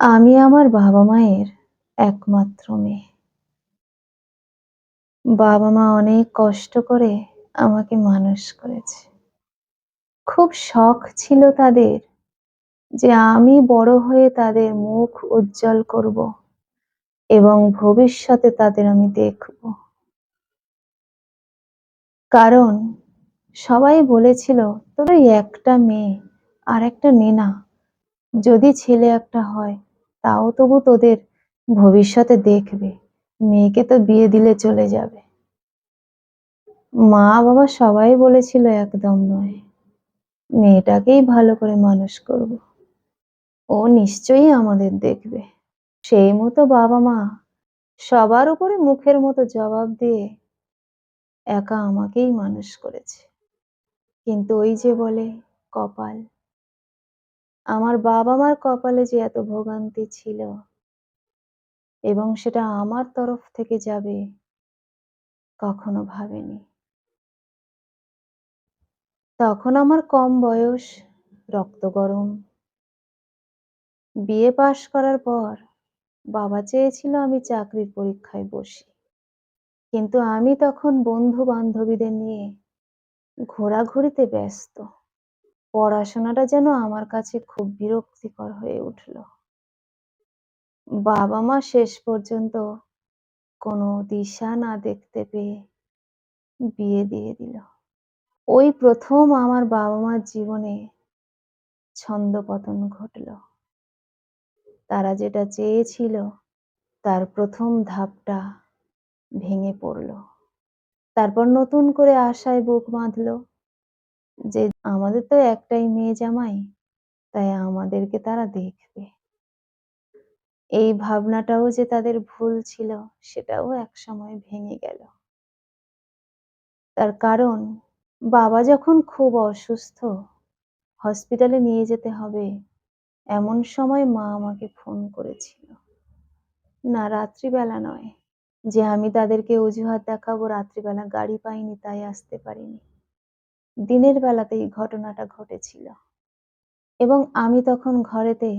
আমি আমার বাবা-মায়ের একমাত্র মেয়ে। বাবা-মা অনেক কষ্ট করে আমাকে মানুষ করেছে। খুব শখ ছিল তাদের যে আমি বড় হয়ে তাদের মুখ উজ্জ্বল করব এবং ভবিষ্যতে তাদের আমি দেখব। কারণ সবাই বলেছিল, "তোর একটা মেয়ে, আরেকটা নে না। যদি ছেলে একটা হয় তাও তবু তোদের ভবিষ্যতে দেখবে। মেয়েকে তো বিয়ে দিলে চলে যাবে।" মা-বাবা সবাই বলেছিল একদম নয়। মেয়েটাকেই ভালো করে মানুষ করব। ও নিশ্চয়ই আমাদের দেখবে। সেই মতো বাবা-মা সবার উপরে মুখের মতো জবাব দিয়ে একা আমাকেই মানুষ করেছে। কিন্তু ওই যে বলে কপাল। আমার বাবা-মার কপালে যে এত ভোগান্তি ছিল এবং সেটা আমার তরফ থেকে যাবে কখনো ভাবেনি। তখন আমার কম বয়স, রক্ত গরম। বিএ পাশ করার পর বাবা চেয়েছিল আমি চাকরির পরীক্ষায় বসি। কিন্তু আমি তখন বন্ধু-বান্ধবীদের নিয়ে ঘোরাঘুরিতে ব্যস্ত। পড়াশোনাটা যেন আমার কাছে খুব বিরক্তিকর হয়ে উঠল। বাবা-মা শেষ পর্যন্ত কোনো দিশা না দেখতে পেয়ে বিয়ে দিয়ে দিল। ওই প্রথম আমার বাবা-মার জীবনে ছন্দপতন ঘটল। তারা যেটা চেয়েছিল, তার প্রথম ধাপটা ভেঙে পড়ল। তারপর নতুন করে আশায় বুক বাঁধল যে আমাদের তো একটাই মেয়ে জামাই, তাই আমাদেরকে তারা দেখবে। এই ভাবনাটাও যে তাদের ভুল ছিল সেটাও একসময় ভেঙে গেল। তার কারণ বাবা যখন খুব অসুস্থ, হসপিটালে নিয়ে যেতে হবে, এমন সময় মা আমাকে ফোন করেছিল। না রাত্রিবেলা নয়, যে আমি তাদেরকে অজুহাত দেখাবো রাত্রিবেলা গাড়ি পাইনি তাই আসতে পারিনি। দিনের বেলাতেই ঘটনাটা ঘটেছিল এবং আমি তখন ঘরেতে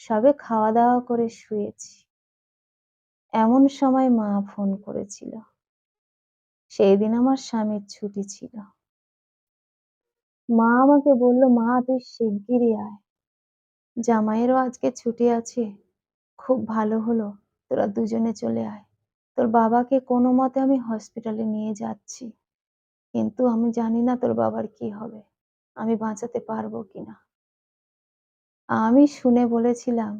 সবে খাওয়া-দাওয়া করে শুয়েছি। এমন সময় মা ফোন করেছিল। সেই দিন আমার স্বামীর ছুটি ছিল। মা আমাকে বলল, "মা তুই শিগগিরই আয়। জামাইয়েরও আজকে ছুটি আছে। খুব ভালো হলো তোরা দুজনে চলে আয়। তোর বাবাকে কোনো মতে আমি হসপিটালে নিয়ে যাচ্ছি। কিন্তু আমি জানি না তোর বাবার কি হবে। আমি বাঁচাতে পারব কিনা।" আমি শুনে বলেছিলাম,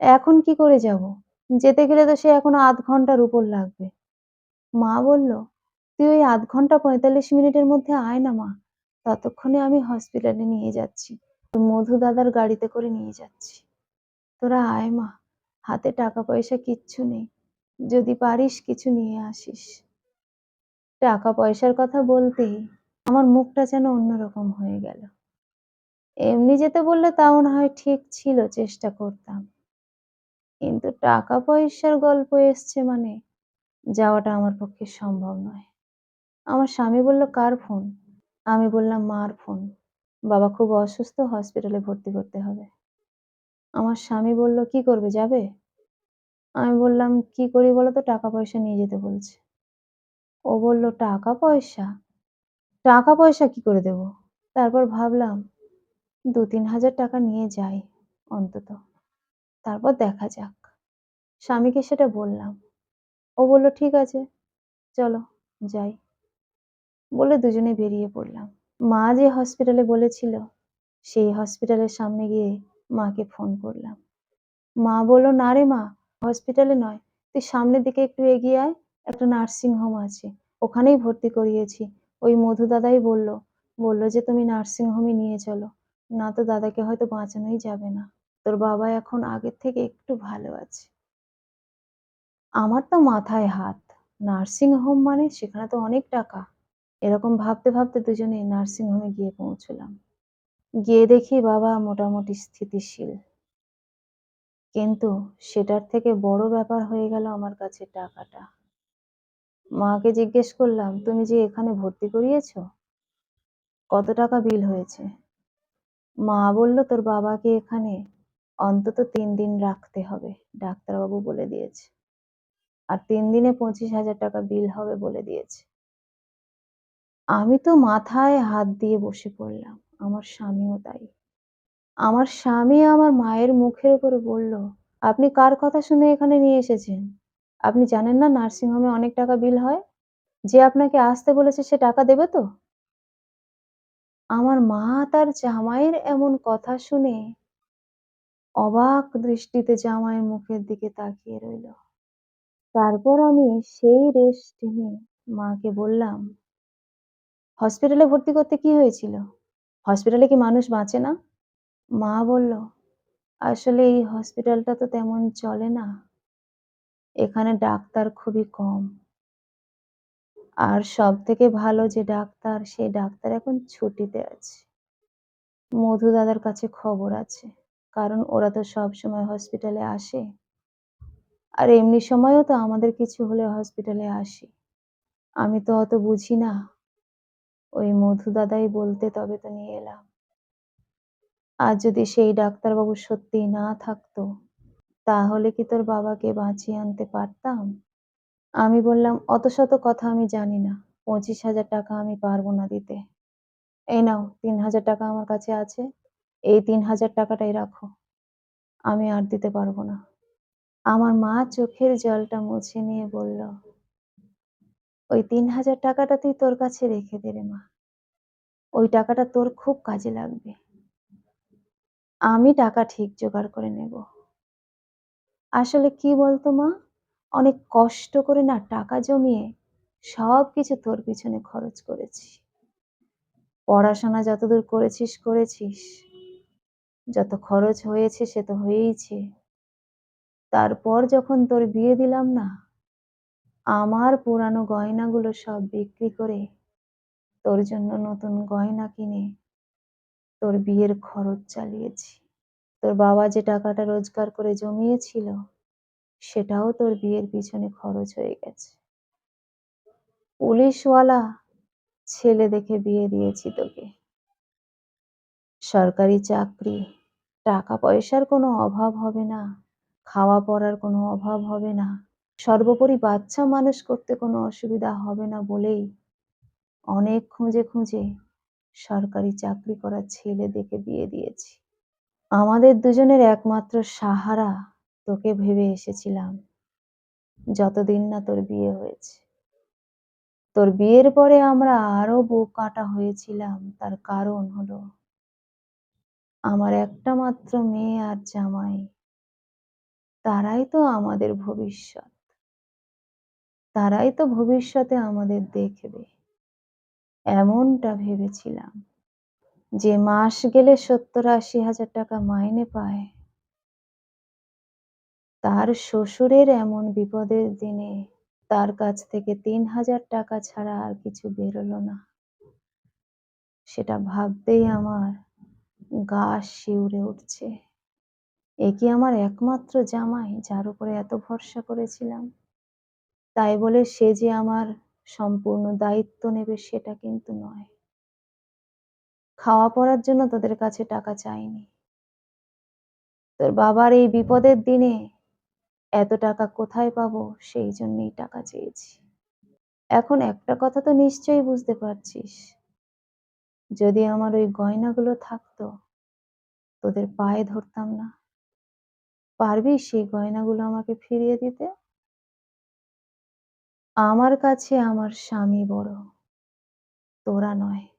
"এখন কি করে যাব? যেতে গেলে তো সে এখনও আধ ঘণ্টার উপর লাগবে।" মা বলল, "তুই ওই আধ ঘণ্টা ৪৫ মিনিটের মধ্যে আয় না মা। ততক্ষণে আমি হসপিটালে নিয়ে যাচ্ছি। মধু দাদার গাড়িতে করে নিয়ে যাচ্ছি। তোরা আয় মা। হাতে টাকা পয়সা কিচ্ছু নেই। যদি পারিস কিছু নিয়ে আসিস।" টাকা পয়সার কথা বলতেই আমার মুখটা যেন অন্যরকম হয়ে গেল। এমনি যেতে বললে তাও না হয় ঠিক ছিল, চেষ্টা করতাম। কিন্তু টাকা পয়সার গল্প এসছে মানে যাওয়াটা আমার পক্ষে সম্ভব নয়। আমার স্বামী বলল, "কার ফোন?" আমি বললাম, "মার ফোন। বাবা খুব অসুস্থ, হসপিটালে ভর্তি করতে হবে।" আমার স্বামী বলল, "কি করবে, যাবে?" আমি বললাম, "কি করি বলো তো? টাকা পয়সা নিয়ে যেতে বলছে।" ও বলল, "টাকা পয়সা? টাকা পয়সা কি করে দেব?" তারপর ভাবলাম, দু-তিন হাজার টাকা নিয়ে যাই অন্তত। তারপর দেখা যাক। স্বামীকে সেটা বললাম। ও বলল, "ঠিক আছে, চলো যাই।" বলে দুজনে বেরিয়ে পড়লাম। মা যে হসপিটালে বলেছিল, সেই হসপিটালের সামনে গিয়ে মাকে ফোন করলাম। মা বলল, "না রে মা, হসপিটালে নয়। তুই সামনের দিকে একটু এগিয়ে আয়, একটা নার্সিং হোম আছে। ওখানেই ভর্তি করিয়েছি। ওই মধু দাদাই বলল, বলল যে তুমি নার্সিং হোমে নিয়ে চলো। না তো দাদাকে হয়তো বাঁচানোই যাবে না। তোর বাবা এখন আগের থেকে একটু ভালো আছে।" আমার তো মাথায় হাত। নার্সিং হোম মানে সেখানে তো অনেক টাকা। এরকম ভাবতে ভাবতে দুজনে নার্সিং হোমে গিয়ে পৌঁছলাম। গিয়ে দেখি বাবা মোটামুটি স্থিতিশীল। কিন্তু সেটার থেকে বড় ব্যাপার হয়ে গেল আমার কাছে টাকাটা। মাকে জিজ্ঞেস করলাম, "তুমি যে এখানে ভর্তি করিয়েছ, কত টাকা বিল হয়েছে?" মা বলল, "তোর বাবাকে এখানে অন্তত তিন দিন রাখতে হবে। ডাক্তারবাবু বলে দিয়েছে। আর তিন দিনে ৳২৫,০০০ বিল হবে বলে দিয়েছে। আমি তো মাথায় হাত দিয়ে বসে পড়লাম। আমার স্বামীও তাই। আমার স্বামী আমার মায়ের মুখের উপরে বলল, "আপনি কার কথা শুনে এখানে নিয়ে এসেছেন? আপনি জানেন না নার্সিং হোমে অনেক টাকা বিল হয়? যে আপনাকে আসতে বলেছে সে টাকা দেবে তো?" আমার মা তার জামাইয়ের এমন কথা শুনে অবাক দৃষ্টিতে জামাইয়ের মুখের দিকে তাকিয়ে রইল। তারপর আমি সেই রেশ টেনে মাকে বললাম, "হসপিটালে ভর্তি করতে কি হয়েছিল? হসপিটালে কি মানুষ বাঁচে না?" মা বলল, "আসলে এই হসপিটালটা তো তেমন চলে না। এখানে ডাক্তার খুবই কম। আর সব থেকে ভালো যে ডাক্তার, সেই ডাক্তার এখন ছুটিতে আছে। মধু দাদার কাছে খবর আছে। কারণ ওরা তো সব সবসময় হসপিটালে আসে। আর এমনি সময়ও তো আমাদের কিছু হলে হসপিটালে আসে। আমি তো অত বুঝি না। ওই মধু দাদাই বলতে তবে তো নিয়ে এলাম। আর যদি সেই ডাক্তারবাবু সত্যিই না থাকতো, তাহলে কি তোর বাবাকে বাঁচিয়ে আনতে পারতাম?" আমি বললাম, "অত শত কথা আমি জানি না। ৳২৫,০০০ আমি পারব না দিতে। এই নাও ৳৩,০০০ আমার কাছে আছে। এই তিন হাজার টাকাটাই রাখো। আমি আর দিতে পারব না।" আমার মা চোখের জলটা মুছে নিয়ে বলল, "ওই ৳৩,০০০ টাকাটা তুই তোর কাছে রেখে দে রে মা। ওই টাকাটা তোর খুব কাজে লাগবে। আমি টাকা ঠিক জোগাড় করে নেব।" আসলে কি বলতো মা? অনেক কষ্ট করে না টাকা জমিয়ে সব কিছু তোর পিছনে খরচ করেছি। পড়াশোনা যতদূর করেছিস, করেছিস। যত খরচ হয়েছে সে তো হয়েইছে। তারপর যখন তোর বিয়ে দিলাম না, আমার পুরানো গয়নাগুলো সব বিক্রি করে তোর জন্য নতুন গয়না কিনে তোর বিয়ের খরচ চালিয়েছি। তোর বাবা যে টাকাটা রোজগার করে জমিয়েছিল, সেটাও তোর বিয়ের পিছনে খরচ হয়ে গেছে। পুলিশওয়ালা ছেলে দেখে বিয়ে দিয়েছি তোকে। সরকারি চাকরি, টাকা পয়সার কোনো অভাব হবে না। খাওয়া পরার কোনো অভাব হবে না। সর্বোপরি বাচ্চা মানুষ করতে কোনো অসুবিধা হবে না বলেই অনেক খুঁজে, খুঁজে সরকারি চাকরি করা ছেলে দেখে বিয়ে দিয়েছি। আমাদের দুজনের একমাত্র সাহারা তোকে ভেবে এসেছিলাম। যতদিন না তোর বিয়ে হয়েছে। তোর বিয়ের পরে আমরা আরও বোকাটা হয়েছিলাম। তার কারণ হলো আমার একটা মাত্র মেয়ে আর জামাই। তারাই তো আমাদের ভবিষ্যৎ। তারাই তো ভবিষ্যতে আমাদের দেখবে। এমনটা ভেবেছিলাম। যে মাস গেলে সত্তর-আশি হাজার টাকা মাইনে পায়। তার শ্বশুরের এমন বিপদের দিনে তার কাছ থেকে ৳৩,০০০ ছাড়া আর কিছু বেরোলো না। সেটা ভাবতেই আমার গা শিউরে উঠছে। এ কি আমার একমাত্র জামাই যার উপরে এত ভরসা করেছিলাম? তাই বলে সে যে আমার সম্পূর্ণ দায়িত্ব নেবে সেটা কিন্তু নয়। খাওয়া পরার জন্য তোদের কাছে টাকা চাইনি। তোর বাবার এই বিপদের দিনে এত টাকা কোথায় পাবো সেই জন্যেই টাকা চেয়েছি। এখন একটা কথা তো নিশ্চয়ই বুঝতে পারছিস। যদি আমার ওই গয়নাগুলো থাকতো, তোদের পায়ে ধরতাম না। পারবি সেই গয়নাগুলো আমাকে ফিরিয়ে দিতে? আমার কাছে আমার স্বামী বড়, তোরা নয়।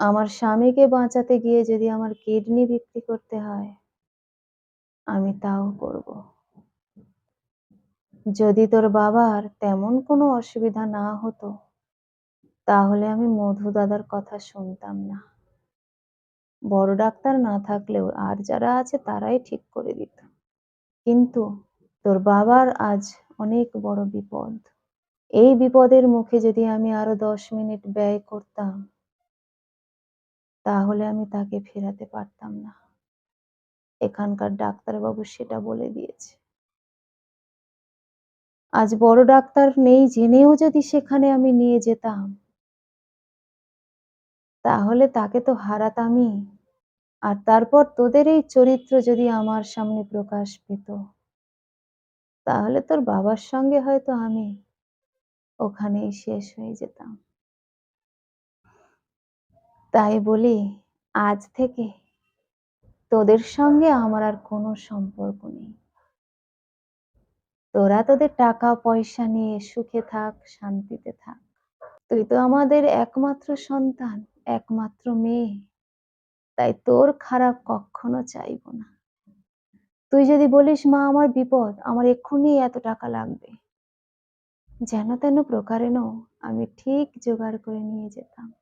আমার স্বামীকে বাঁচাতে গিয়ে যদি আমার কিডনি বিক্রি করতে হয়, আমি তাও করব। যদি তোর বাবার তেমন কোনো অসুবিধা না হতো, তাহলে আমি মধু দাদার কথা শুনতাম না। বড় ডাক্তার না থাকলেও আর যারা আছে তারাই ঠিক করে দিত। কিন্তু তোর বাবার আজ অনেক বড় বিপদ। এই বিপদের মুখে যদি আমি আরও ১০ মিনিট ব্যয় করতাম, তাহলে আমি তাকে ফেরাতে পারতাম না। এখানকার ডাক্তারবাবু সেটা বলে দিয়েছে। আজ বড় ডাক্তার নেই, জেনেও যদি সেখানে আমি নিয়ে যেতাম তাহলে তাকে তো হারাতামই। আর তারপর তোদের এই চরিত্র যদি আমার সামনে প্রকাশ পেত, তাহলে তোর বাবার সঙ্গে হয়তো আমি ওখানেই শেষ হয়ে যেতাম তাই বলি, আজ থেকে তোদের সঙ্গে আমার আর কোনো সম্পর্ক নেই। তোরা তোদের টাকা, পয়সা নিয়ে সুখে থাক, শান্তিতে থাক। তুই তো আমাদের একমাত্র সন্তান, একমাত্র মেয়ে। তাই তোর খারাপ কখনো চাইব না। তুই যদি বলিস, মা, আমার বিপদ, আমার এক্ষুনি এত টাকা লাগবে। যেন তেন প্রকারেণ আমি ঠিক জোগাড় করে নিয়ে যেতাম।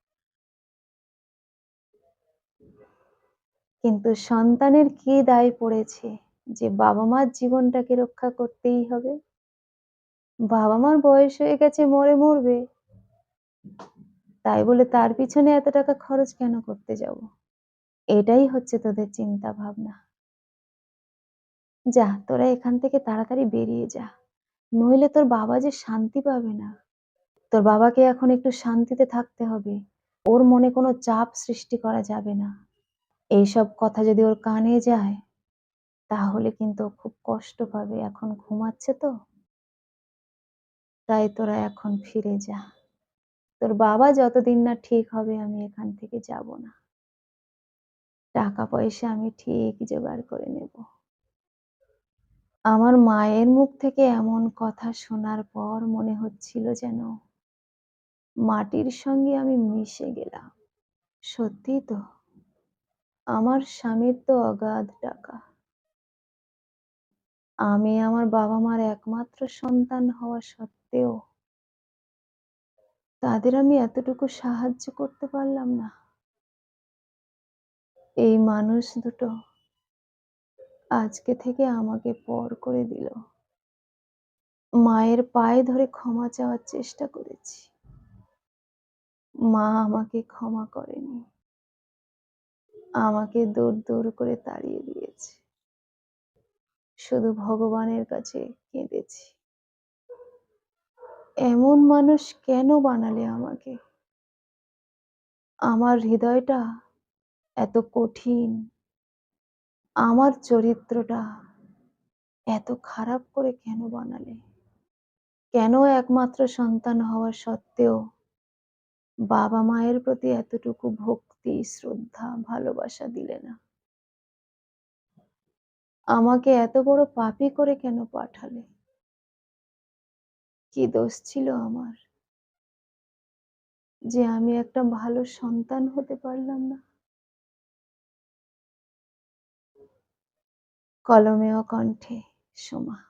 কিন্তু সন্তানের কি দায় পড়েছে যে বাবা মার জীবনটাকে রক্ষা করতেই হবে? বাবা মার বয়স হয়ে গেছে, মরে মরবে। তাই বলে তার পিছনে এত টাকা খরচ কেন করতে যাব? এটাই হচ্ছে তোদের চিন্তা ভাবনা। যা, তোরা এখান থেকে তাড়াতাড়ি বেরিয়ে যা। নইলে তোর বাবা যে শান্তি পাবে না। তোর বাবাকে এখন একটু শান্তিতে থাকতে হবে। ওর মনে কোনো চাপ সৃষ্টি করা যাবে না। এইসব কথা যদি ওর কানে যায়, তাহলে কিন্তু খুব কষ্ট পাবে। এখন ঘুমাচ্ছে তো। তাই তোরা এখন ফিরে যা। তোর বাবা যতদিন না ঠিক হবে, আমি এখান থেকে যাব না। টাকা পয়সা আমি ঠিক জোগাড় করে নেব। আমার মায়ের মুখ থেকে এমন কথা শোনার পর মনে হচ্ছিল যেন মাটির সঙ্গে আমি মিশে গেলাম। সত্যি তো। আমার স্বামীর তো অগাধ টাকা। আমি আমার বাবা মার একমাত্র সন্তান হওয়া সত্ত্বেও তাদের আমি এতটুকু সাহায্য করতে পারলাম না। এই মানুষ দুটো আজকে থেকে আমাকে পর করে দিল। মায়ের পায়ে ধরে ক্ষমা চাওয়ার চেষ্টা করেছি। মা আমাকে ক্ষমা করেনি। আমাকে দূর দূর করে তাড়িয়ে দিয়েছে। শুধু ভগবানের কাছে কেঁদেছি। এমন মানুষ কেন বানালে আমাকে? আমার হৃদয়টা এত কঠিন, আমার চরিত্রটা এত খারাপ করে কেন বানালে? কেন একমাত্র সন্তান হওয়া সত্ত্বেও বাবা মায়ের প্রতি এতটুকু ভক্তি, শ্রদ্ধা, ভালোবাসা দিলে না। আমাকে এত বড় পাপি করে কেন পাঠালে? কি দোষ ছিল আমার? যে আমি একটা ভালো সন্তান হতে পারলাম না? কলমে ও কণ্ঠে, সোমা।